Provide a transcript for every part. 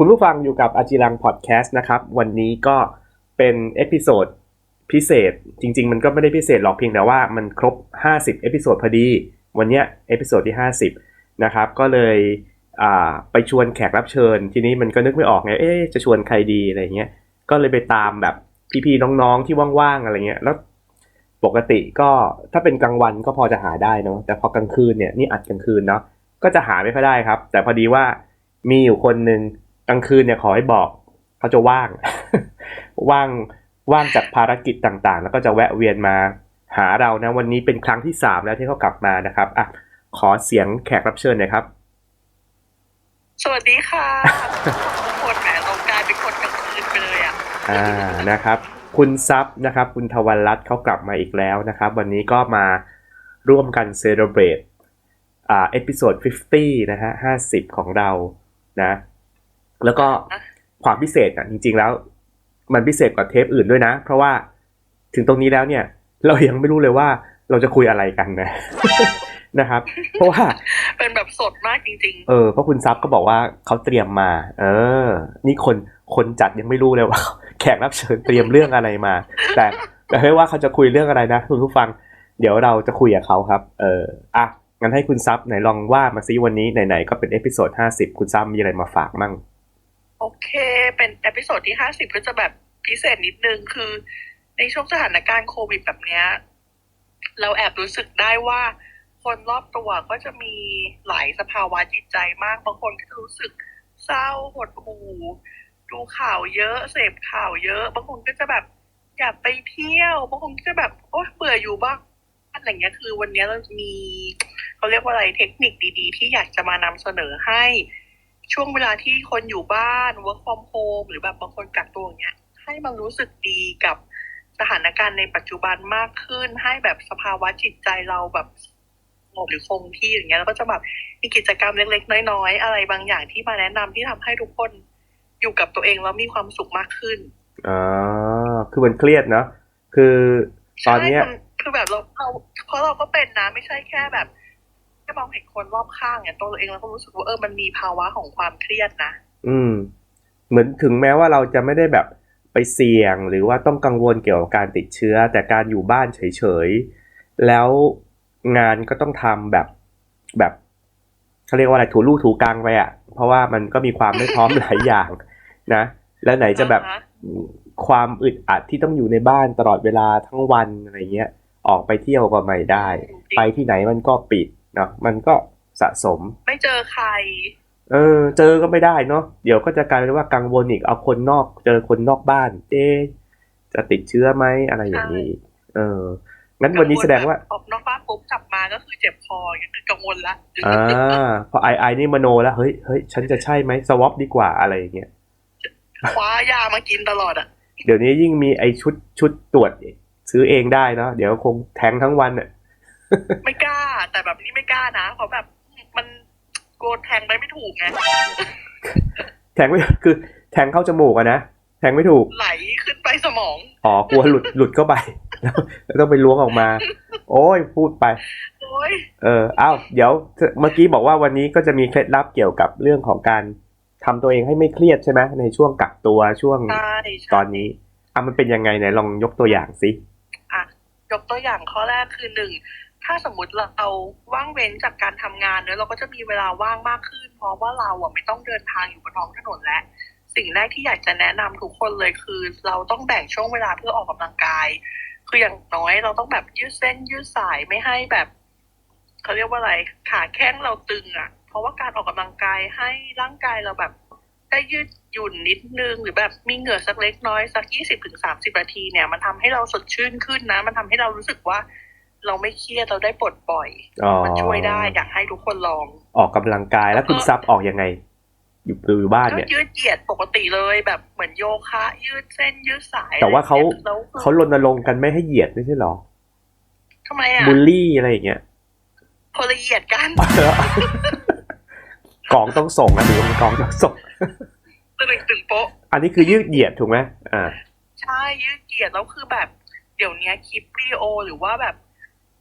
คุณผู้ฟังอยู่กับอาจิรังพอดแคสต์นะครับ วันนี้ก็เป็นเอพิโซดพิเศษ จริง ๆ มันก็ไม่ได้พิเศษหรอกเพียงแต่ว่ามันครบ 50 เอพิโซดพอดี วันเนี้ยเอพิโซดที่ 50 นะครับ ก็เลยไปชวนแขกรับเชิญ ทีนี้มันก็นึกไม่ออกไงเอ๊จะชวนใครดีอะไรเงี้ยก็เลยไปตามแบบพี่ๆน้องๆที่ว่างๆอะไรเงี้ยแล้วปกติก็ถ้าเป็นกลางวันก็พอจะหาได้เนาะแต่พอกลางคืนเนี่ยนี่อัดกลางคืนเนาะก็จะหาไม่ค่อยได้ครับ แต่พอดีว่ามีอยู่คนหนึ่ง กลางคืนเนี่ยขอให้บอกเขาจะว่าง ว่างว่างจากภารกิจต่างๆ แล้วก็จะแวะเวียนมาหาเรานะ วันนี้เป็นครั้งที่สามแล้วที่เขากลับมานะครับอะขอเสียงแขกรับเชิญหน่อยครับ สวัสดีค่ะทุกคนแหมเรากลายเป็นคนกลางคืนไปเลยอะอ่านะครับ คุณซับนะครับ คุณทวันรัตน์เขากลับมาอีกแล้วนะครับ วันนี้ก็มาร่วมกันเซเลบรตอ่าเอพิโซด50 นะฮะ 50 ของเรานะ แล้วก็ความพิเศษอะจริง ๆ แล้ว มันพิเศษกว่าเทปอื่นด้วยนะ เพราะว่าถึงตรงนี้แล้วเนี่ย เรายังไม่รู้เลยว่าเราจะคุยอะไรกันนะนะครับ เพราะว่าเป็นแบบสดมากจริงเออเพราะคุณซับก็บอกว่าเขาเตรียมมา เออ นี่คนคนจัดยังไม่รู้เลยว่า แขกรับเชิญเตรียมเรื่องอะไรมา แต่แต่ไม่ว่าเขาจะคุยเรื่องอะไรนะคุณผู้ฟัง เดี๋ยวเราจะคุยกับเขาครับ เอออะงั้นให้คุณซับไหนลองว่ามาซิวันนี้ไหนๆก็เป็นเอพิโซดห้าสิบคุณซับมีอะไรมาฝากมั่งๆ โอเคเป็นเอพิโซดที่ห้าสิบก็จะแบบพิเศษนิดนึงคือ ในช่วงสถานการณ์โควิดแบบเนี้ยเราแอบรู้สึกได้ว่าคนรอบตัวก็จะมีหลายสภาวะจิตใจมากบางคนก็จะรู้สึกเศร้าหดหู่ดูข่าวเยอะเสพข่าวเยอะ บางคนก็จะแบบอยากไปเที่ยวบางคนก็จะแบบโอ๊ยเบื่ออยู่บ้างอะไรเงี้ยคือวันนี้เราจะมีเขาเรียกว่าอะไรเทคนิคดี ๆ ที่อยากจะมานำเสนอให้ ช่วงเวลาที่คนอยู่บ้าน work from home หรือแบบบางคนกักตัวอย่างเงี้ย ให้มันรู้สึกดีกับสถานการณ์ในปัจจุบันมากขึ้น ให้แบบสภาวะจิตใจเราแบบสงบหรือคงที่อย่างเงี้ยแล้วก็จะแบบมีกิจกรรมเล็กๆ น้อยๆ อะไรบางอย่างที่มาแนะนำที่ทำให้ทุกคนอยู่กับตัวเองแล้วมีความสุขมากขึ้นอ๋อคือมันเครียดเนาะคือตอนเนี้ยใช่คือคือแบบเราเราเพราะเราก็เป็นนะไม่ใช่แค่แบบแค่มองเห็นคนรอบข้างเนี่ยตัวเราเองเราก็รู้สึกว่าเออมันมีภาวะของความเครียดนะอืม เหมือนถึงแม้ว่าเราจะไม่ได้แบบไปเสี่ยง หรือว่าต้องกังวลเกี่ยวกับการติดเชื้อ แต่การอยู่บ้านเฉยๆแล้วงานก็ต้องทำแบบแบบเขาเรียกว่าอะไรถูลู่ถูกลางไปอะ่ะ เพราะว่ามันก็มีความไม่พร้อมหลายอย่างนะ แล้วไหนจะแบบอ่าฮะความอึดอัดที่ต้องอยู่ในบ้านตลอดเวลาทั้งวันอะไรเงี้ย ออกไปเที่ยวก็ไม่ได้ ไปที่ไหนมันก็ปิด เนาะมันก็สะสม ไม่เจอใคร เออ เจอก็ไม่ได้เนาะเดี๋ยวก็จะกลายเป็นว่ากังวลอีกเอาคนนอก เจอคนนอกบ้าน เอ๊ะจะติดเชื้อไหมอะไรอย่างนี้ เอองั้นวันนี้แสดงว่าออกนอกบ้านปุ๊บกลับมาก็คือเจ็บคออย่างคือกังวลละอ่าพอไอไอนี่มโนแล้วเฮ้ยเฮ้ยฉันจะใช่ไหมสวอปดีกว่าอะไรอย่างเงี้ยคว้ายามากินตลอดอะเดี๋ยวนี้ยิ่งมีไอชุดชุดตรวจซื้อเองได้เนาะเดี๋ยวคงแทงทั้งวันอะ ไม่กล้า แต่แบบนี้ไม่กล้านะเพราะแบบมันโกนแทงไปไม่ถูกไงแทงไม่คือ แทงเข้าจมูกอะนะแทงไม่ถูก ไหลขึ้นไปสมอง อ๋อกลัวหลุดหลุดเข้าไปแล้วแล้วต้องไปล้วงออกมา โอ้ยพูดไปโอ้ยเอออ้าวเดี๋ยวเมื่อกี้บอกว่าวันนี้ก็จะมีเคล็ดลับเกี่ยวกับเรื่องของการทำตัวเองให้ไม่เครียดใช่ไหมในช่วงกักตัวช่วงใช่ใช่ตอนนี้อะมันเป็นยังไงไหนลองยกตัวอย่างสิอะยกตัวอย่างข้อแรกคือหนึ่ง ถ้าสมมติเราว่างเว้นจากการทำงานเนอะเราก็จะมีเวลาว่างมากขึ้น เพราะว่าเราอะไม่ต้องเดินทางอยู่บนท้องถนนแล้วสิ่งแรกที่อยากจะแนะนำทุกคนเลยคือ เราต้องแบ่งช่วงเวลาเพื่อออกกำลังกาย คืออย่างน้อยเราต้องแบบยืดเส้นยืดสายไม่ให้แบบเขาเรียกว่าอะไรขาแข้งเราตึงอะ เพราะว่าการออกกำลังกายให้ร่างกายเราแบบได้ยืดหยุ่นนิดนึง หรือแบบมีเหงื่อสักเล็กน้อยสักยี่สิบถึงสามสิบนาทีเนี่ย มันทำให้เราสดชื่นขึ้นนะ มันทำให้เรารู้สึกว่า เราไม่เครียดเราได้ปลดปล่อยอ๋อมันช่วยได้อยากให้ทุกคนลอง ออกกำลังกายแล้วคุณซับออกยังไง อยู่อยู่บ้านก็เนี่ยยืดเหยียดปกติเลยแบบเหมือนโยคะ ยืดเส้นยืดสาย แต่ว่าเขาอะไรอย่งงี้ยแล้วคือเขารณรงค์กันไม่ให้เหยียดไม่ใช่เหรอทำไมอะบูลลี่อะไรอย่างเงี้ยคนละเหยียดกันกองต้องส่งนะหรือว่ากองต้องส่งตึงตึงโป๊ะอันนี้คือยืดเหยียดถูกไหมอ่า ใช่ยืดเหยียดแล้วคือแบบ เดี๋ยวนี้คลิปวิดีโอหรือว่าแบบ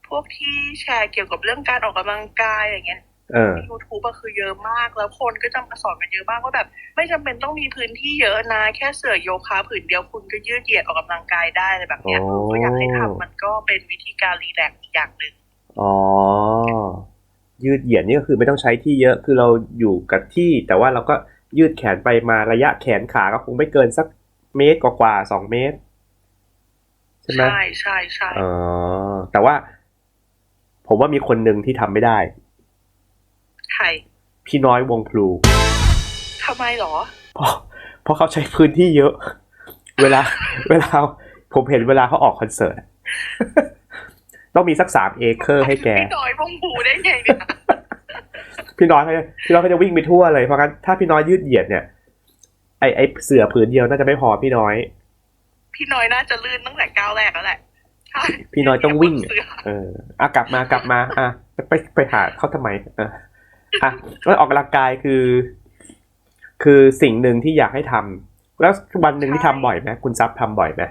พวกที่แชร์เกี่ยวกับเรื่องการออกกำลังกายอย่างเงี้ยเออใน YouTube ก็คือเยอะมากแล้วคนก็จะมาสอนกันเยอะมากว่าแบบ ไม่จำเป็นต้องมีพื้นที่เยอะนะแค่เสื่อโยคะผืนเดียวคุณก็ยืดเหยียดออกกำลังกายได้อะไรแบบเนี้ยโอ้ก็อยากให้ทำมันก็เป็นวิธีการรีแลกซ์อีกอย่างหนึ่งอ๋อยืดเหยียดนี่ก็คือไม่ต้องใช้ที่เยอะคือเราอยู่กับที่ แต่ว่าเราก็ยืดแขนไปมาระยะแขนขาก็คงไม่เกินสักเมตรกว่าๆสองเมตร ใช่ไหมใช่ใช่ใช่อ๋อแต่ว่า ผมว่ามีคนหนึ่งที่ทำไม่ได้ ใคร พี่น้อยวงพลูทำไมหรอ เพราะเพราะเขาใช้พื้นที่เยอะ เวลา เวลา ผมเห็นเวลาเขาออกคอนเสิร์ต ต้องมีสักสามเอเคอร์ให้แก พี่น้อยวงผูได้ไงเนี่ย พี่น้อยเขาจะพี่น้อยเขาจะวิ่งไปทั่วเลย เพราะงั้นถ้าพี่น้อยยืดเหยียดเนี่ย ไอไอเสือผืนเดียวน่าจะไม่พอพี่น้อย พี่น้อยน่าจะลื่นตั้งแต่ก้าวแรกแล้วแหละใช่ พี่น้อยต้องวิ่งเสือเอออะกลับมากลับมา อะไปไปหาเขาทำไมเอออะแล้วออกกำลังกายคือ คือสิ่งหนึ่งที่อยากให้ทำแล้ววันหนึ่งที่ทำบ่อยไหมคุณซับทำบ่อยไหม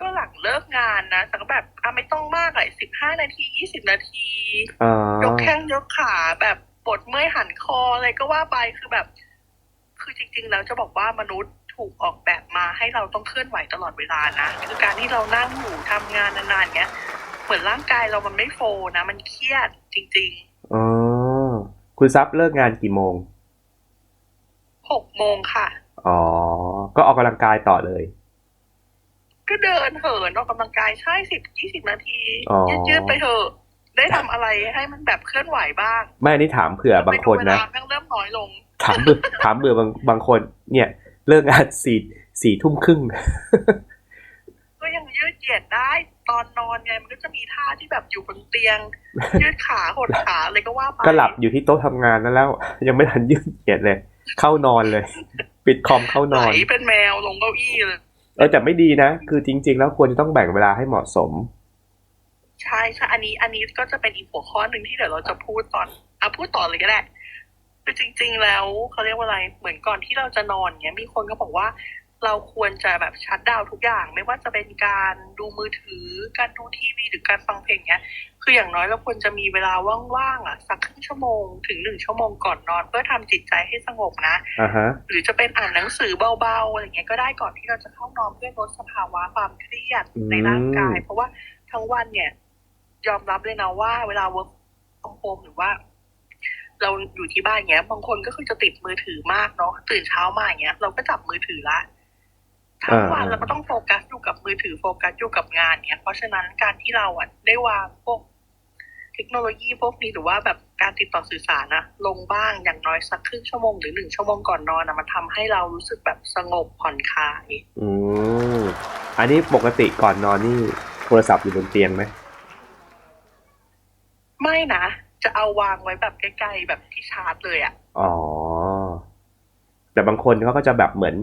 ก็หลังเลิกงานนะแต่ก็แบบอะไม่ต้องมากเลยสิบห้านาทียี่สิบนาทีอ๋อยกแข้งยกขาแบบปวดเมื่อยหันคออะไรก็ว่าไปคือแบบ คือจริง ๆ แล้วจะบอกว่ามนุษย์ ถูกออกแบบมาให้เราต้องเคลื่อนไหวตลอดเวลานะคือการที่เรานั่งอยู่ทำงานนานๆเงี้ยเหมือนร่างกายเรามันไม่โฟลว์นะ มันเครียดจริงอ๋อคุณซับเลิกงานกี่โมงๆหกโมงค่ะอ๋อก็ออกกำลังกายต่อเลย ก็เดินเหินออกกำลังกายใช่สิบยี่สิบนาทีอ๋อยืดๆไปเถอะได้ทำอะไรให้มันแบบเคลื่อนไหวบ้าง ไม่อันนี่ถามเผื่อบางคนไปดูเวนะลาแม่งเริ่มน้อยลง ถามเบื่อถามเบื่อบางบางคน เนี่ย เลิกงานสี่สี่ทุ่มครึ่งก็ยังยืดเหยียดได้ตอนนอนไงมันก็จะมีท่าที่แบบอยู่บนเตียง ยืดขาหดขาอะไรก็ว่าไปก็หลับอยู่ที่โต๊ะทำงานนั่นแล้ว ยังไม่ทันยืดเหยียดเลย เข้านอนเลย ปิดคอมเข้านไหลอนเป็นแมวลงเก้าอี้เลยเออแต่ไม่ดีนะ คือจริง ๆ แล้วควรจะต้องแบ่งเวลาให้เหมาะสม ใช่ใช่อันนี้อันนี้ก็จะเป็นอีกหัวข้อหนึ่งที่เดี๋ยวเราจะพูดตอนอะพูดต่อเลยก็ได้ คือจริง ๆ แล้วเขาเรียกว่าอะไรเหมือนก่อนที่เราจะนอนเนี้ยมีคนก็บอกว่าเราควรจะแบบชัดดาวน์ทุกอย่าง ไม่ว่าจะเป็นการดูมือถือ การดูทีวีหรือการฟังเพลงเนี้ย คืออย่างน้อยเราควรจะมีเวลาว่างๆอะสักครึ่งชั่วโมงถึงหนึ่งชั่วโมงก่อนนอน เพื่อทำจิตใจให้สงบนะอ่าฮะหรือจะเป็นอ่านหนังสือเบาๆอะไรเงี้ยก็ได้ก่อนที่เราจะเข้านอนเพื่อลดสภาวะความเครียดอืมในร่างกาย เพราะว่าทั้งวันเนี่ย ยอมรับเลยนะว่า เวลา work from home หรือว่า เราอยู่ที่บ้านเงี้ย บางคนก็คือจะติดมือถือมากเนาะตื่นเช้ามาอย่างเงี้ย เราก็จับมือถือละทั้งวันเราก็ต้องโฟกัสอยู่กับมือถือโฟกัสอยู่กับงานเนี้ยเพราะฉะนั้นการที่เราอะได้วางพวกเทคโนโลยีพวกนี้หรือว่าแบบการติดต่อสื่อสารนะลงบ้างอย่างน้อยสักครึ่งชั่วโมงหรือหนึ่งชั่วโมงก่อนนอนนะมันทำให้เรารู้สึกแบบสงบผ่อนคลายอืมอันนี้ปกติก่อนนอนนี่โทรศัพท์อยู่บนเตียงไหมไม่นะ จะเอาวางไว้แบบใกล้ๆแบบที่ชาร์จเลยอะ่ะ อ๋อ แต่บางคนเขาก็จะแบบเหมือน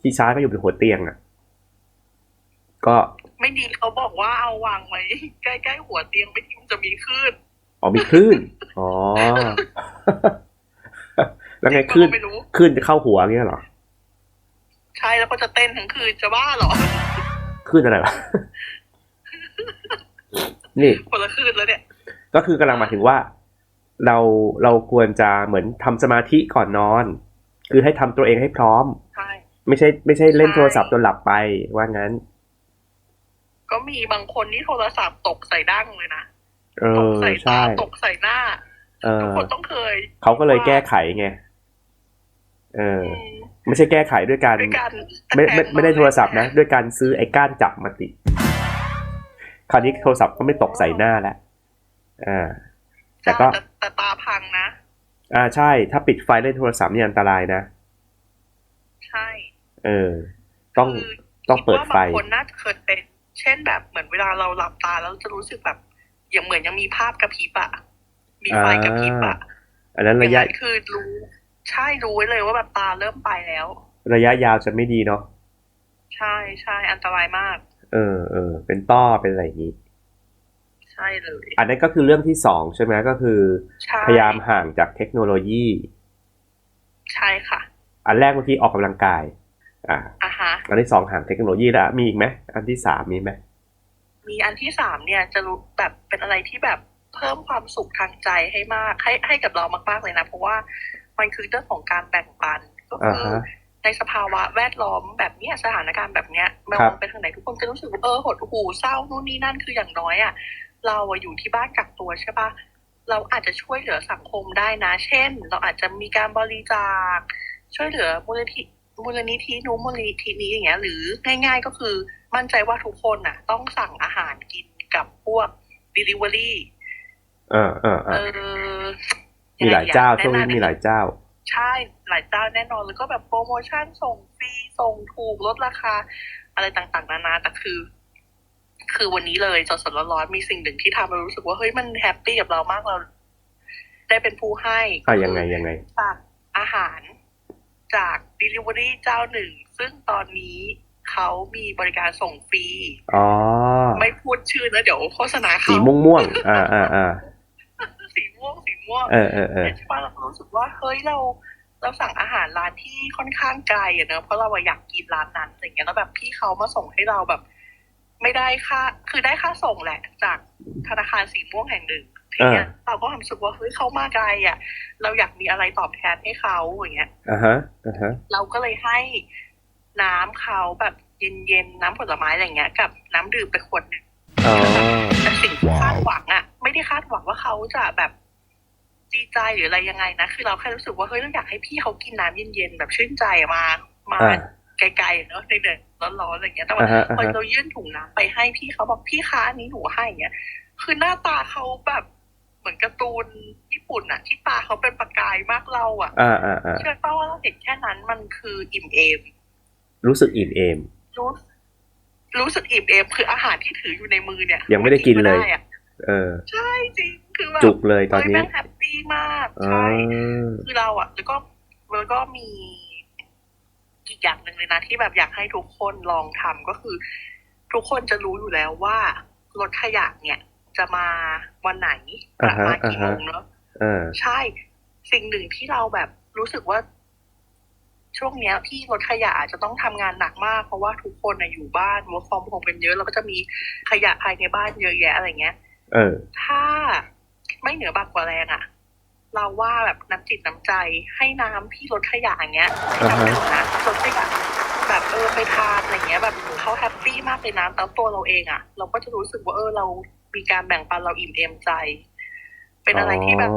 ที่ชาร์จก็อยู่บนหัวเตียงอะ ก็ไม่ดีเขาบอกว่าเอาวางไว้ใกล้ๆหัวเตียงไม่ทิ้งจะมีคลื่น อ๋อมีคลื่น อ๋อ แล้วไงคลื่นก็ไม่รู้คลื่นจะเข้าหัวเงี้ยเหรอ ใช่แล้วก็จะเต้นทั้งคืนจะบ้าเหรอคลื่นอะไรวะนี่คนละคืนแล้วเนี่ย ก็คือกำลังหมายถึงว่า เราเราควรจะเหมือนทำสมาธิก่อนนอน คือให้ทำตัวเองให้พร้อมใช่ไม่ใช่ ไม่ใช่เล่นใช่โทรศัพท์จนหลับไปว่างั้น ก็มีบางคนที่โทรศัพท์ตกใส่ดั้งเลยนะเอตกอใส่ตาใช่ตกใส่หน้าเอทุกอคนต้องเคย เขาก็เลยแก้ไขไงเอออืมไม่ใช่แก้ไขด้วยการด้วยการไม่ไม่แทนไม่ได้โทรศัพท์นะ ด้วยการซื้อไอ้ก้านจับมาติดคราวนี้โทรศัพท์ก็ไม่ตกใส่หน้าแล้ว อ่าแต่ก็แต่แต่ตาพังนะ อ่าใช่ ถ้าปิดไฟเล่นโทรศัพท์นี่อันตรายนะ ใช่ เออ ต้องคือต้องเปิดไฟคิว่าบางคนน่าจะเคยเป็น เช่นแบบเหมือนเวลาเราหลับตาแล้วจะรู้สึกแบบ อย่างเหมือนยังมีภาพกระพริบอะมีไฟกระพริบอะอันนั้นอระย่างยะนั้นคือรู้ ใช่รู้ไว้เลยว่าแบบตาเริ่มไปแล้ว ระยะยาวจะไม่ดีเนาะใช่ใช่อันตรายมาก เออเออเป็นต้อเป็นอะไรอย่างนี้ใช่เลย อันนั้นก็คือเรื่องที่สองใช่ไหมก็คือใช่พยายามห่างจากเทคโนโลยี ใช่ค่ะ อันแรกเมื่อกี้ออกกำลังกาย อ่าอะฮะอันที่สองห่างเทคโนโลยีแล้วมีอีกไหมอันที่สามมีไหมมีอันที่สามเนี่ยจะรู้แบบเป็นอะไรที่แบบเพิ่มความสุขทางใจให้มากให้ให้กับเรามากๆเลยนะ เพราะว่ามันคือเรื่องของการแบ่งปันก็อ่าคือฮะในสภาวะแวดล้อมแบบเนี้ยสถานการณ์แบบเนี้ยไม่ครัว่าบไปทางไหนทุกคนจะรู้สึกว่าเออหดหูเศร้านู่นนี่นั่นคืออย่างน้อยอะ เราอะอยู่ที่บ้านกักตัวใช่ปะเราอาจจะช่วยเหลือสังคมได้นะ เช่น เราอาจจะมีการบริจาค ช่วยเหลือมูลนิธิมูลนิธินู้นมูลนิธินี้อย่างเงี้ย หรือง่ายๆก็คือมั่นใจว่าทุกคนน่ะ ต้องสั่งอาหารกินกับพวก delivery เออเออเอเอออมีหลายเจ้าแนะช่วงนี้นำมีหลายเจ้า ใช่หลายเจ้าแน่นอนแล้วก็แบบโปรโมชั่นส่งฟรีส่งถูกลดราคา อะไรต่างๆนานาแต่คือ คือวันนี้เลยสดๆร้อนๆมีสิ่งหนึ่งที่ทำให้รู้สึกว่าเฮ้ยมันแฮปปี้กับเรามากเราได้เป็นผู้ให้อะยังไงยังไงสั่งอาหารจาก Delivery เจ้าหนึ่ง ซึ่งตอนนี้เขามีบริการส่งฟรีอ๋อไม่พูดชื่อนะเดี๋ยวโฆษณาสีเขาม่วงม่วงๆอ่าอ่าอ่าสีม่วงสีม่วงเออเออเออแต่ใช่ปะเราก็รู้สึกว่าเฮ้ยเราเราสั่งอาหารร้านที่ค่อนข้างไกลอะเนอะเพราะเราอะอยากกินร้านนั้นอะไรเงี้ยแล้วแบบพี่เขามาส่งให้เราแบบ ไม่ได้ค่า คือได้ค่าส่งแหละ จากธนาคารสีม่วงแห่งหนึ่งทีเนี้ยเราก็รู้สึกว่าเฮ้ยเขามาไกลอะ เราอยากมีอะไรตอบแทนให้เขาอย่างเงี้ยอ่าฮะอ่าฮะ เราก็เลยให้น้ำเขาแบบเย็นๆน้ำผลไม้อะไรเงี้ย กับน้ำดื่มไปขวดหนึ่งอ๋อแต่สิ่งที่คาดหวังอะไม่ได้คาดหวังว่าเขาจะแบบดีใจหรืออะไรยังไงนะ คือเราแค่รู้สึกว่าเฮ้ยเราอยากให้พี่เขากินน้ำเย็นๆแบบชื่นใจมา มาอ่า ไกลๆเนอะในเดือดร้อนๆอะไรเงี้ย แต่ว่าอ่าฮะอ่าพอฮะเรายื่นถุงน้ำไปให้พี่เขาบอกพี่คะอันนี้หนูให้เงี้ย คือหน้าตาเขาแบบเหมือนการ์ตูนญี่ปุ่นอะที่ตาเขาเป็นประกายมากเราอะอ่าอ่าอ่าเชื่อเปล่าว่าเราเห็นแค่นั้นมันคืออิ่มเอม รู้สึกอิ่มเอม รู้รู้สึกอิ่มเอมคืออาหารที่ถืออยู่ในมือเนี่ย ยังไม่ได้กินเลยอะเออ ใช่จริงคือแบบจุกเลยตอนเฮ้ยนี้แม่งแฮปปี้มากอ๋อใช่คือเราอะแล้วก็แล้วก็มี อีกอย่างหนึ่งเลยนะที่แบบอยากให้ทุกคนลองทำก็คือ ทุกคนจะรู้อยู่แล้วว่ารถขยะเนี่ย จะมาวันไหนประมาณกี่โมงเนอะเออใช่ สิ่งหนึ่งที่เราแบบรู้สึกว่า ช่วงเนี้ยพี่รถขยะอาจจะต้องทำงานหนักมาก เพราะว่าทุกคนนะอยู่บ้าน work from home กันเยอะ แล้วก็จะมีขยะภายในบ้านเยอะแยะอะไรเงี้ย เออ ถ้าไม่เหนือบากกว่าแรงอะ เราว่าแบบน้ำจิตน้ำใจให้น้ำพี่รถขยะอย่างเงี้ยให้น้ำดื่มนะรถขยะแบบเออไปทานอะไรเงี้ย แบบเขาแฮปปี้มากเลยนะแต่ตัวเราเองอะเราก็จะรู้สึกว่าเออเรามีการแบ่งปันเราอิ่มเอมใจ เป็นอะไรที่แบบ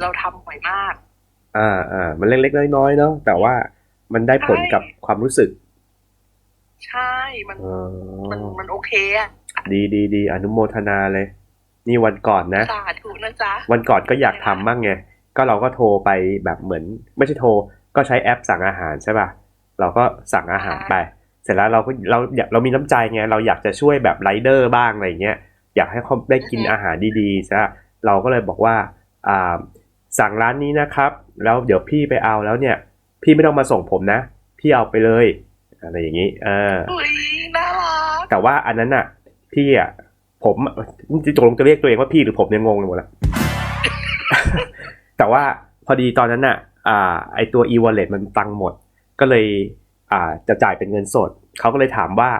เราทำบ่อยมาก อ่าอ่ามันเล็กๆน้อยๆเนาะแต่ว่ามันได้ผลกับความรู้สึกใช่มันอ๋อมันมันโอเคอะดีดีดีอนุโมทนาเลย นี่วันก่อนนะ สาธุนะจ๊ะวันก่อนก็อยากทำบ้างไง ก็เราก็โทรไปแบบเหมือน ไม่ใช่โทร ก็ใช้แอปสั่งอาหารใช่ป่ะเราก็สั่งอาหารไป เสร็จแล้วเราก็เราอยากเรามีน้ำใจไงเราอยากจะช่วยแบบไรเดอร์บ้างอะไรเงี้ยอยากให้เขาได้กินอาหารดีๆใช่ปะเราก็เลยบอกว่าอ่าสั่งร้านนี้นะครับ แล้วเดี๋ยวพี่ไปเอาแล้วเนี่ย พี่ไม่ต้องมาส่งผมนะ พี่เอาไปเลยอะไรอย่างนี้เอออุ้ยน่ารักแต่ว่าอันนั้นน่ะพี่อะผมจริงๆตกลงจะเรียกตัวเองว่าพี่หรือผมเนี่ยงงไปหมดแล้ว แต่ว่าพอดีตอนนั้นน่ะอ่าไอตัว e-wallet มันตังค์หมด ก็เลยอ่าจะจ่ายเป็นเงินสด เขาก็เลยถามว่า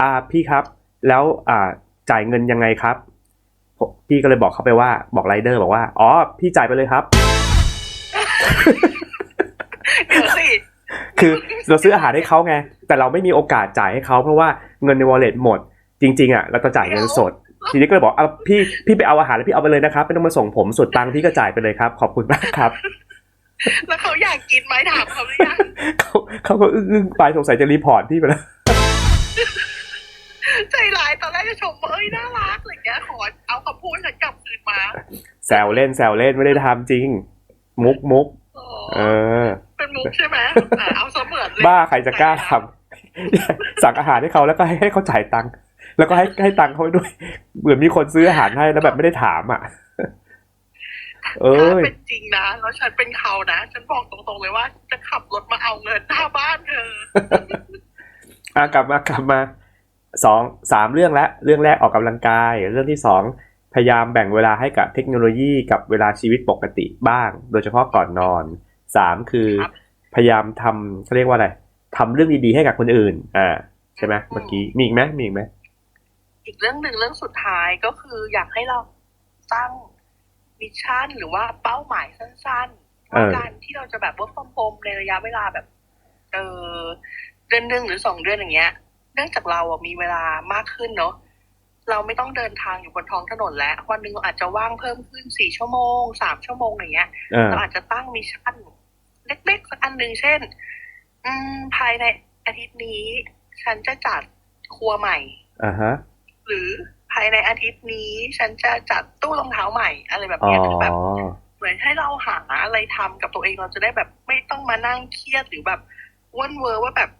อ่าพี่ครับแล้วอ่าจ่ายเงินยังไงครับผมพี่ก็เลยบอกเขาไปว่าบอกไรเดอร์บอกว่า อ๋อ พี่จ่ายไปเลยครับเดี๋ยวสิคือเราซื้ออาหารให้เขาไง แต่เราไม่มีโอกาสจ่ายให้เขาเพราะว่าเงินใน wallet หมด จริง ๆอะเราจะจ่ายเงินสด ทีนี้ก็เลยบอกเอาพี่พี่ไปเอาอาหารแล้วพี่เอาไปเลยนะครับไม่ต้องมาส่งผมส่วนตังค์พี่ก็จ่ายไปเลยครับ ขอบคุณมากครับ แล้วเขาอยากกินไหมถามเขาหรือยังเขาเขาก็อึ้งๆไปสงสัยจะรีพอร์ตพี่ไปแล้วใจร้ายตอนแรกจะชมว่าเอ้ยน่ารักอะไรเงี้ยขอเอาคำพูดฉันกลับคืนมาแซวเล่นแซวเล่นไม่ได้ทำจริง มุกมุกโอ้เออ เป็นมุกใช่ไหมอะเอาเสมือนเลยบ้าใครจะกล้าทำสั่งอาหารให้เขาแล้วก็ให้ให้เขาจ่ายตังค์ แล้วก็ให้ให้ตังค์เขาไปด้วย เหมือนมีคนซื้ออาหารให้แล้วแบบไม่ได้ถามอะเอ้ถ้ายเป็นจริงนะแล้วฉันเป็นเขานะ ฉันบอกตรงๆเลยว่า จะขับรถมาเอาเงินหน้าบ้านเธออะกลับมากลับมาสองสามเรื่องแล้วเรื่องแรกออกกำลังกาย เรื่องที่สองพยายามแบ่งเวลาให้กับเทคโนโลยีกับเวลาชีวิตปกติบ้าง โดยเฉพาะก่อนนอนสามคือครับพยายามทำเขาเรียกว่าอะไรทำเรื่องดีๆให้กับคนอื่น อ่า ใช่ไหมเมื่อกี้มีอีกไหมมีอีกไหม อีกเรื่องหนึ่งเรื่องสุดท้ายก็คืออยากให้เราตั้งมิชชั่นหรือว่าเป้าหมายสั้นๆเอว่าอการที่เราจะแบบ work from home ในระยะเวลาแบบ เออเดือนหนึ่งหรือสองเดือนอย่างเงี้ย เนื่องจากเราอะมีเวลามากขึ้นเนาะเราไม่ต้องเดินทางอยู่บนท้องถนนแล้ว วันหนึ่งเราอาจจะว่างเพิ่มขึ้นสี่ชั่วโมงสามชั่วโมงอย่างเงี้ยอ่าเราอาจจะตั้งมิชชั่นเล็กๆสักอันหนึ่งเช่น อืมภายในอาทิตย์นี้ ฉันจะจัดครัวใหม่อ่าฮะ หรือภายในอาทิตย์นี้ ฉันจะจัดตู้รองเท้าใหม่อะไรแบบอ๋อ เนี้ยคือแบบ เหมือนให้เราหาอะไรทำกับตัวเองเราจะได้แบบไม่ต้องมานั่งเครียดหรือแบบว่นเวอร์ว่าแบบ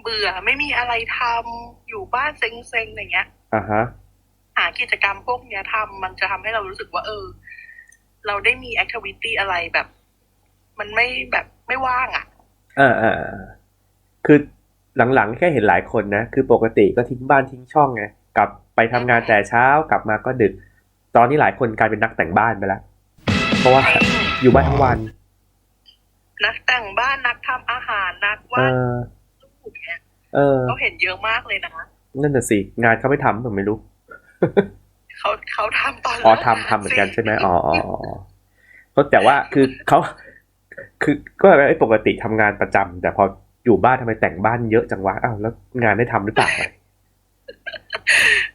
เบื่อไม่มีอะไรทำอยู่บ้านเซ็งๆอย่างเงี้ย อ่าฮะ หากิจกรรมพวกเนี้ยทำมันจะทำให้เรารู้สึกว่า เออ เราได้มีแอคทิวิตี้อะไรแบบ มันไม่แบบไม่ว่างอะ อ่าอ่าอ่าคือ หลังๆแค่เห็นหลายคนนะ คือปกติก็ทิ้งบ้านทิ้งช่องไงกลับไปทำงานแต่เช้ากลับมาก็ดึก ตอนนี้หลายคนกลายเป็นนักแต่งบ้านไปแล้ว เพราะว่าอยู่บ้านทั้งวัน นักแต่งบ้านนักทำอาหารนักเอวาดอรูปเนี่ยเออเราเห็นเยอะมากเลยนะนั่นน่ะสิงานเขาไม่ทำผมไม่รู้เขาเขาทำตอนอ๋อลิกทำทำเหมือนกันสิใช่ไหมอ๋ออ๋ออ๋อเพราะแต่ว่าคือเขาคือก็ไอ้ปกติทำงานประจำแต่พอ อยู่บ้านทำไมแต่งบ้านเยอะจังวะอ้าวแล้วงานได้ทำหรือเปล่า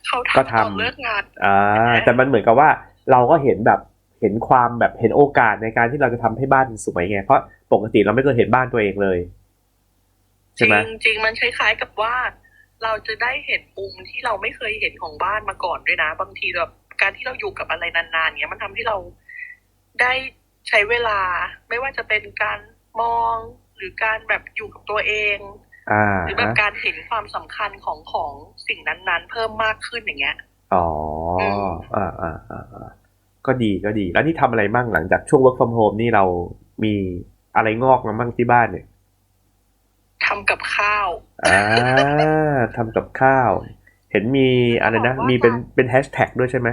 เขาก็ทำทำตอนเลิกงานอ่าแต่มันเหมือนกับว่า เราก็เห็นแบบเห็นความแบบเห็นโอกาสในการที่เราจะทำให้บ้านสวยไงเพราะปกติเราไม่เคยเห็นบ้านตัวเองเลยจใช่ริไหมงจริงมันคล้ายๆกับว่า เราจะได้เห็นมุมที่เราไม่เคยเห็นของบ้านมาก่อนด้วยนะ บางทีแบบการที่เราอยู่กับอะไรนานๆเนี้ยมันทำให้เราได้ใช้เวลา ไม่ว่าจะเป็นการมอง หรือการแบบอยู่กับตัวเองอ่าหรือแบบฮะการเห็นความสำคัญของของสิ่งนั้นๆ เพิ่มมากขึ้นอย่างเงี้ยอ๋ออืมอ่าอ่าอ่าอ่าก็ดีก็ดี แล้วนี่ทำอะไรมั่งหลังจากช่วง work from home นี่เรามีอะไรงอกมามั่งที่บ้านเนี่ยทำกับข้าวอ่าทำกับข้าว เห็นมีอะไรนะบอกว่ามีเป็นเป็นแฮชแท็กด้วยใช่ไหม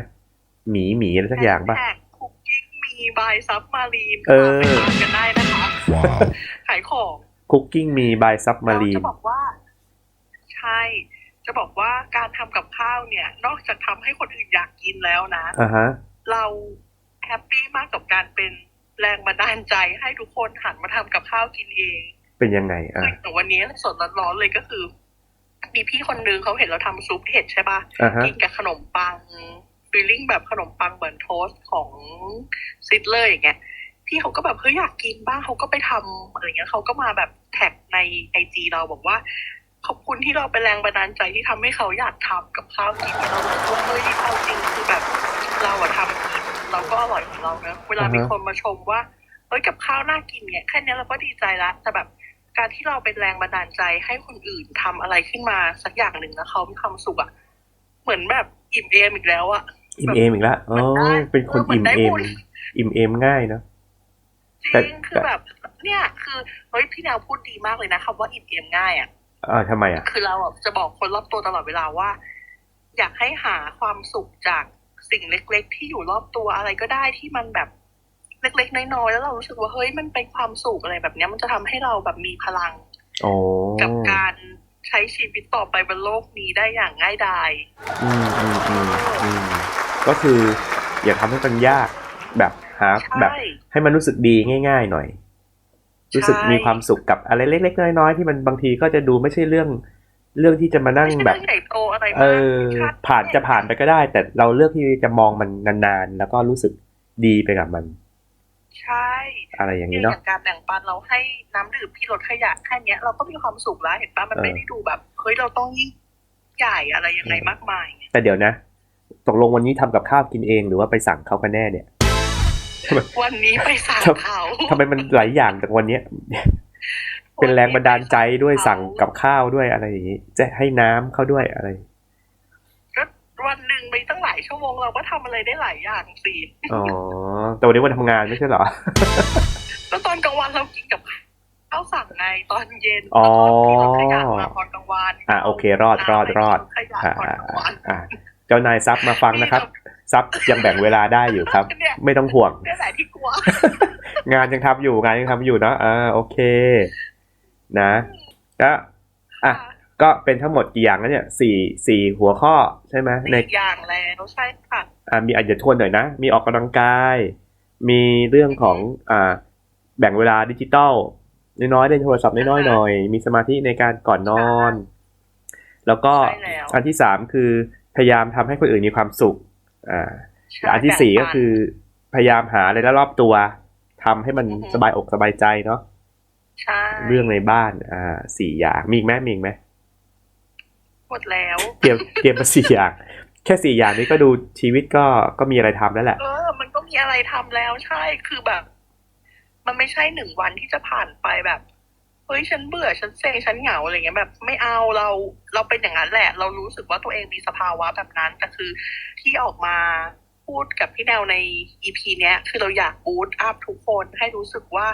หมีหมีอะไรสักอย่างป่ะคุกกิ้งมีบายซับมารีนเออไปทานกันได้นะคะ Wow. ขายของคุกกิ้งมีบายซับมารีเรานจะบอกว่า ใช่ จะบอกว่าการทำกับข้าวเนี่ย นอกจากทำให้คนอื่นอยากกินแล้วนะอ่าฮะเราแฮปปี้มากกับการเป็นแรงบันดาลใจให้ทุกคนหันมาทำกับข้าวกินเอง เป็นยังไงอะอย่างวันนี้สดร้อนๆเลยก็คือ มีพี่คนนึงเขาเห็นเราทำซุปเห็ดใช่ปะอ่าฮะกินกับขนมปังฟีลลิ่งแบบขนมปังเหมือนโทสต์ของซิดเลยอย่างเงี้ย พี่เขาก็แบบเฮ้ยอยากกินบ้างเขาก็ไปทำอะไรเงี้ยเขาก็มาแบบแท็กในไอจีเราบอกว่า ขอบคุณที่เราเป็นแรงบันดาลใจที่ทำให้เขาอยากทำกับข้าวกินเรารู้สึกว่าเฮ้ยเอาจริงคือแบบ เราอะทำกินเราก็อร่อยของเรานะเวลามีคนมาชมว่าเฮ้ยกับข้าวน่ากินเนี่ยแค่เนี้ยเราก็ดีใจละแต่แบบการที่เราเป็นแรงบันดาลใจให้คนอื่นทำอะไรขึ้นมาสักอย่างหนึ่งแล้วเขามีความสุขอะเหมือนแบบอิ่มเอมอีกแล้วอะอิ่มเอมอีกแล้วอ๋อมันได้เป็นคนเออมันอิ่มได้เอมบุญอิ่มเอมง่ายเนอะจ แต่ริงคือแบบเนี่ยคือเฮ้ยพี่แนวพูดดีมากเลยนะคำว่าอิ่มเอมง่ายอะอ่าทำไมอะ คือเราอะจะบอกคนรอบตัวตลอดเวลาว่า อยากให้หาความสุขจากสิ่งเล็ก ๆ ที่อยู่รอบตัวอะไรก็ได้ที่มันแบบเล็ก ๆ น้อยๆแล้วเรารู้สึกว่าเฮ้ยมันเป็นความสุขอะไรแบบเนี้ย มันจะทำให้เราแบบมีพลังโอ้กับการใช้ชีวิตต่อไปบนโลกนี้ได้อย่างง่ายดายอืมอืมอืมอืมก็คือ อย่าทำให้มันยากแบบ หาใช่แบบให้มันรู้สึกดีง่าย ๆ หน่อย รู้สึกมีความสุขกับอะไรเล็ก ๆ น้อยๆที่มันบางทีก็จะดูไม่ใช่เรื่องเรื่องที่จะมานั่งไม่ใช่แบบเรื่องใหญ่โตอะไรเอมากอคดผ่านจะผ่านไปก็ได้ แต่เราเลือกที่จะมองมันนานๆ แล้วก็รู้สึกดีไปกับมัน ใช่อะไรอย่างเนี่ยนี้อเนาะย่างการแบ่งปันเราให้น้ำดื่มที่ลดขยะแค่เนี้ยเราก็มีความสุขแล้วเห็นปะมันเออไม่ได้ดูแบบเฮ้ยเราต้องยิ่งใหญ่อะไรยังไงมากมาย แต่เดี๋ยวนะ ตกลงวันนี้ทำกับข้าวกินเองหรือว่าไปสั่งเขากันแน่เนี่ย วันนี้ไปสั่งทำเขาทำไมมันหลายอย่างจากวันเนี้ย เป็นแรงบันดาลใจด้วยสั่งกับข้าวด้วยอะไรอย่างนี้จะให้น้ำเขาด้วยอะไรก็วันหนึ่งไปตั้งหลายชั่วโมงเราก็ทำอะไรได้หลายอย่างสิอ๋อแต่วันนี้วันทำงานไม่ใช่เหรอแล้วตอนกลางวันเรากินกับข้าวสั่งไงตอนเย็นอ๋อแล้วก็ที่ลดขยะมาตอนกลางวันอะโอเค รอดรอดรอดขยะอ่าตอนกลางวันอ่าเจ้านายซับมาฟังนะครับ ซับยังแบ่งเวลาได้อยู่ครับเนี่ยไม่ต้องห่วงนี่แหละที่กลัว งานยังทำอยู่งานยังทำอยู่เนอะอ่าโอเค นะแล้วอะก็เป็นทั้งหมดกี่อย่างนะเนี่ยสี่สี่หัวข้อใช่ไหมในสี่อย่างแล้วใช่ค่ะอ่ามีอาจจะทวนหน่อยนะ มีออกกำลังกาย มีเรื่องของอ่าแบ่งเวลาดิจิตอลน้อยๆเล่นโทรศัพท์น้อยๆหน่อย มีสมาธิในการก่อนนอน แล้วก็ใช่แล้วอันที่สามคือพยายามทำให้คนอื่นมีความสุข อ่าใช่อันที่สี่ก็แบ่งปันคือ พยายามหาอะไรรอบๆตัวทำให้มันอือฮึสบายอกสบายใจเนาะใช่เรื่องในบ้านอ่าสี่อย่างมีอีกไหมมีอีกไหมหมดแล้วเตรียมเตรียมมาสี่อย่างแค่สี่อย่างนี้ก็ดูชีวิตก็ก็มีอะไรทำแล้วแหละเออมันก็มีอะไรทำแล้วใช่คือแบบ มันไม่ใช่หนึ่งวันที่จะผ่านไปแบบ เฮ้ยฉันเบื่อฉันเซ็งฉันเหงาอะไรเงี้ยแบบ ไม่เอาเราเราเป็นอย่างนั้นแหละ เรารู้สึกว่าตัวเองมีสภาวะแบบนั้นแต่คือที่ออกมาพูดกับพี่แนวใน EP เนี้ย คือเราอยากบูตอัพทุกคนให้รู้สึกว่า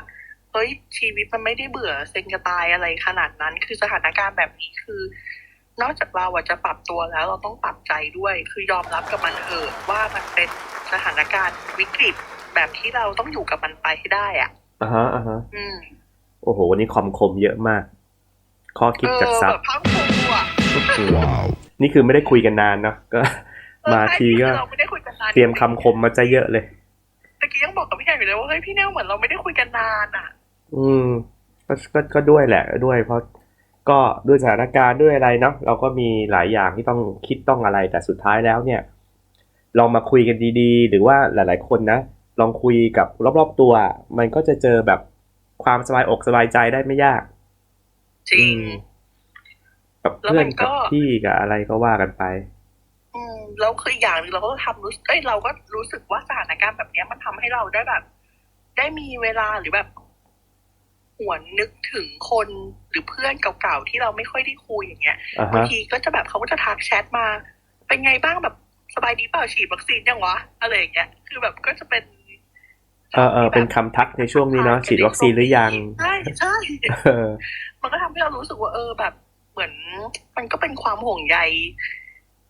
เฮ้ยชีวิตมันไม่ได้เบื่อเซ็งจะตายอะไรขนาดนั้น คือสถานการณ์แบบนี้คือ นอกจากเราอะจะปรับตัวแล้วเราต้องปรับใจด้วย คือยอมรับกับมันเถอะว่ามันเป็นสถานการณ์วิกฤตแบบที่เราต้องอยู่กับมันไปให้ได้อะอ่าฮะอ่าฮะอืม โอ้โห วันนี้คอมคมเยอะมาก ข้อคิดเอจากอซับแบบพังคงอะนี่คือไม่ได้คุยกันนานเนาะก็เออมาทีก็ใช่คือเราไม่ได้คุยกันนานเตรียมคำคมมาใจเยอะเลยตะกี้ยังบอกกับพี่แนวอยู่เลยว่าเฮ้ยพี่แนวเหมือนเราไม่ได้คุยกันนานอะ อืมก็ก็ก็ด้วยแหละด้วย เพราะก็ด้วยสถานการณ์ด้วยอะไรเนาะเราก็มีหลายอย่างที่ต้องคิดต้องอะไรแต่สุดท้ายแล้วเนี่ย ลองมาคุยกันดีๆ หรือว่าหลาย ๆ คนนะลองคุยกับรอบๆตัว มันก็จะเจอแบบ ความสบายอกสบายใจได้ไม่ยาก จริงอืมกับแล้วเพื่อมันนก็กับพี่กับอะไรก็ว่ากันไป อืมแล้วคืออีกอย่างหนึงเราก็ทำรู้สึกเอ้ยเราก็รู้สึกว่าสถานการณ์แบบเนี้ยมันทำให้เราได้แบบ ได้มีเวลาหรือแบบหวนนึกถึงคนหรือเพื่อนเก่าๆที่เราไม่ค่อยได้คุยอย่างเงี้ยอ่าบางฮะทีก็จะแบบเขาก็จะทักแชทมา เป็นไงบ้างแบบสบายดีเปล่าฉีดวัคซีนยังวะอะไรอย่างเงี้ย คือแบบก็จะเป็น เออเออเป็นคำทักในช่วงนี้เนาะฉีดวัคซีนหรือยังใช่ใช่เออมันก็ทำให้เรารู้สึกว่าเออแบบ เหมือน มันก็เป็นความห่วงใย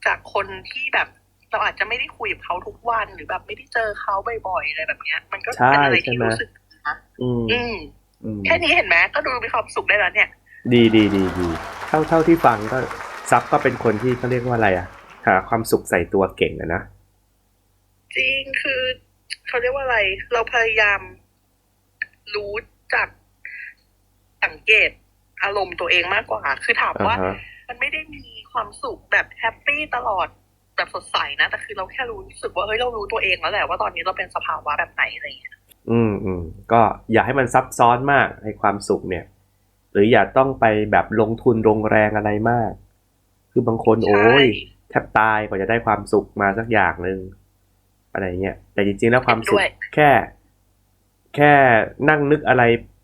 จากคนที่แบบเราอาจจะไม่ได้คุยกับเขาทุกวันหรือแบบไม่ได้เจอเขาบ่อยๆอะไรแบบเนี้ย มันก็เป็นอะไรที่รู้สึกนะอืมอืมอืมแค่นี้เห็นไหมก็ดูมีความสุขได้แล้วเนี่ย ดีดีดีดีเท่าเท่าที่ฟังก็ซับก็เป็นคนที่เขาเรียกว่าอะไรอะหาความสุขใส่ตัวเก่งอะนะจริงคือ เขาเรียกว่าอะไร เราพยายามรู้จักสังเกตอารมณ์ตัวเองมากกว่า คือถามอ่าว่าฮะมันไม่ได้มีความสุขแบบแฮปปี้ตลอดแบบสดใสนะ แต่คือเราแค่รู้สึกว่าเฮ้ยเรารู้ตัวเองแล้วแหละว่าตอนนี้เราเป็นสภาวะแบบไหนอะไรอย่างเงี้ย อืมอืมก็อย่าให้มันซับซ้อนมากในความสุขเนี่ย หรืออย่าต้องไปแบบลงทุนลงแรงอะไรมาก คือบางคนโอ้ยแทบตายกว่าจะได้ความสุขมาสักอย่างหนึ่ง อะไรเงี้ยแต่จริงๆแล้วความสุขด้วยแค่ แค่นั่งนึกอะไร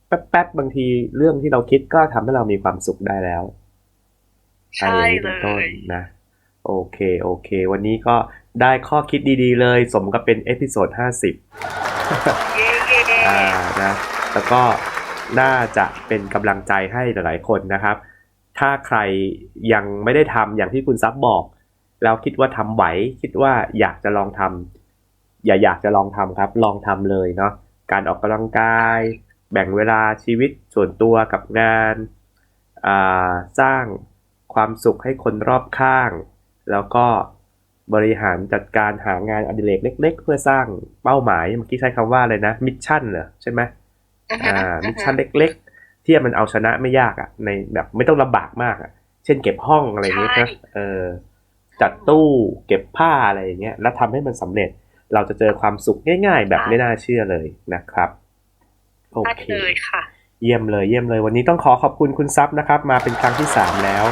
แป๊บๆบางทีเรื่องที่เราคิดก็ทำให้เรามีความสุขได้แล้วใช่อะไรอย่างนี้เลเป็นต้นยนะโอเคโอเค วันนี้ก็ได้ข้อคิดดีๆเลย สมกับเป็นเอพิโซด50เย่เย่อ่านะแล้วก็น่าจะเป็นกำลังใจให้หลายๆคนนะครับ ถ้าใครยังไม่ได้ทำอย่างที่คุณซับบอกแล้วคิดว่าทำไหว คิดว่าอยากจะลองทำ อย่าอยากจะลองทำครับ ลองทำเลยเนาะการออกกำลังกาย แบ่งเวลาชีวิตส่วนตัวกับงานอ่าสร้างความสุขให้คนรอบข้าง แล้วก็บริหารจัดการหางานอดิเรกเล็ก ๆ เพื่อสร้างเป้าหมายเมื่อกี้ใช้คำว่าอะไรนะมิชชั่นเหรอใช่ไหมอ่ามิชชั่นเล็ก ๆ ที่มันเอาชนะไม่ยากอะ่ะในแบบไม่ต้องลำบากมากอะ่ะ เช่นเก็บห้องอะไรอย่างเงี้ยนะเออจัดตู้เก็บผ้าอะไรอย่างเงี้ยแล้วทำให้มันสำเร็จ เราจะเจอความสุขง่ายๆ แบบไม่น่าเชื่อเลยนะครับโอได้เคเลยค่ะเยี่ยมเลยเยี่ยมเลย วันนี้ต้องขอขอบคุณคุณซับนะครับ มาเป็นครั้งที่สามแล้ว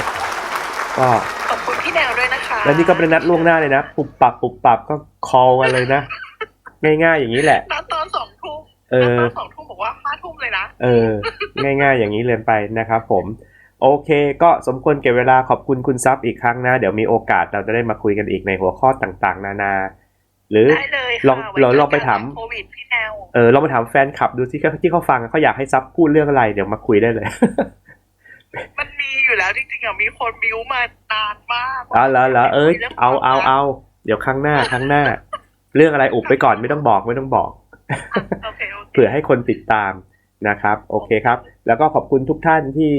ก็ขอบคุณพี่แนวด้วยนะคะแล้วนี่ก็เป็นนัดล่วงหน้าเลยนะปุบปับปุบปับก็คอลกันเลยนะ ง่ายๆอย่างนี้แหละนัดตอนสองทุ่มเอนัดอตอนสองทุ่มบอกว่าห้าทุ่มเลยนะเออ ง่าย ๆ อย่างนี้เลยไปนะครับผม โอเค ก็สมควรเก็บเวลาขอบคุณคุณซับอีกครั้งนะ เดี๋ยวมีโอกาสเราจะได้มาคุยกันอีกในหัวข้อต่างๆ นานา หรือได้เลยลองค่ะเราไว้จอลองไปกันถามหลัโควิดพี่แนวเออเรามาถามแฟนคลับดูที่เขาที่เขาฟังเขาอยากให้ซับพูดเรื่องอะไรเดี๋ยวมาคุยได้เลย มันมีอยู่แล้วจริงๆอะมีคนบิวมานานมากเอาแล้วแล้วเอ้ยคุรื่องเอาเอาควมรักเอาเดี๋ยวครั้งหน้าครั้งหน้า เรื่องอะไรอุบไปก่อนไม่ต้องบอกไม่ต้องบอกโอเคโอเคเผื่อให้คนติดตามนะครับ โอเคครับ แล้วก็ขอบคุณทุกท่านที่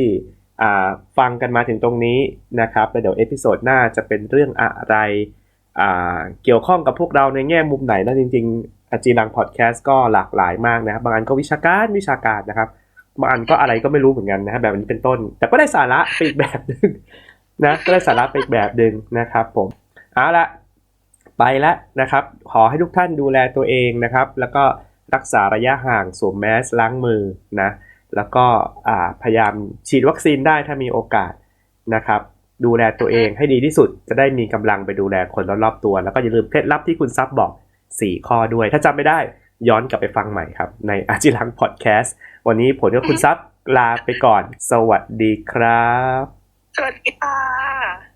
อ่าฟังกันมาถึงตรงนี้นะครับแล้วเดี๋ยวเอพิโซดหน้าจะเป็นเรื่องอะไรอ่า เกี่ยวข้องกับพวกเราในแง่มุมไหนนะจริงๆอาจีรังพอดแคสต์ก็หลากหลายมากนะครับบางอันก็วิชาการวิชาการนะครับบางอันก็อะไรก็ไม่รู้เหมือนกันนะครับแบบนี้เป็นต้น แต่ก็ได้สาระไปอีกแบบหนึงนะก็ได้สาระไปอีกแบบหนึ่งนะครับ ผมเอาละไปแล้วนะครับ ขอให้ทุกท่านดูแลตัวเองนะครับ แล้วก็รักษาระยะห่างสวมแมสล้างมือนะแล้วก็พยายามฉีดวัคซีนได้ถ้ามีโอกาสนะครับ ดูแลตัวเองให้ดีที่สุด จะได้มีกำลังไปดูแลคนรอบๆตัว แล้วก็อย่าลืมเคล็ดลับที่คุณซับบอก 4 ข้อด้วย ถ้าจำไม่ได้ย้อนกลับไปฟังใหม่ครับ ในอาจิลังพอดแคสต์วันนี้ผมกับคุณซับลาไปก่อน สวัสดีครับ สวัสดีค่ะ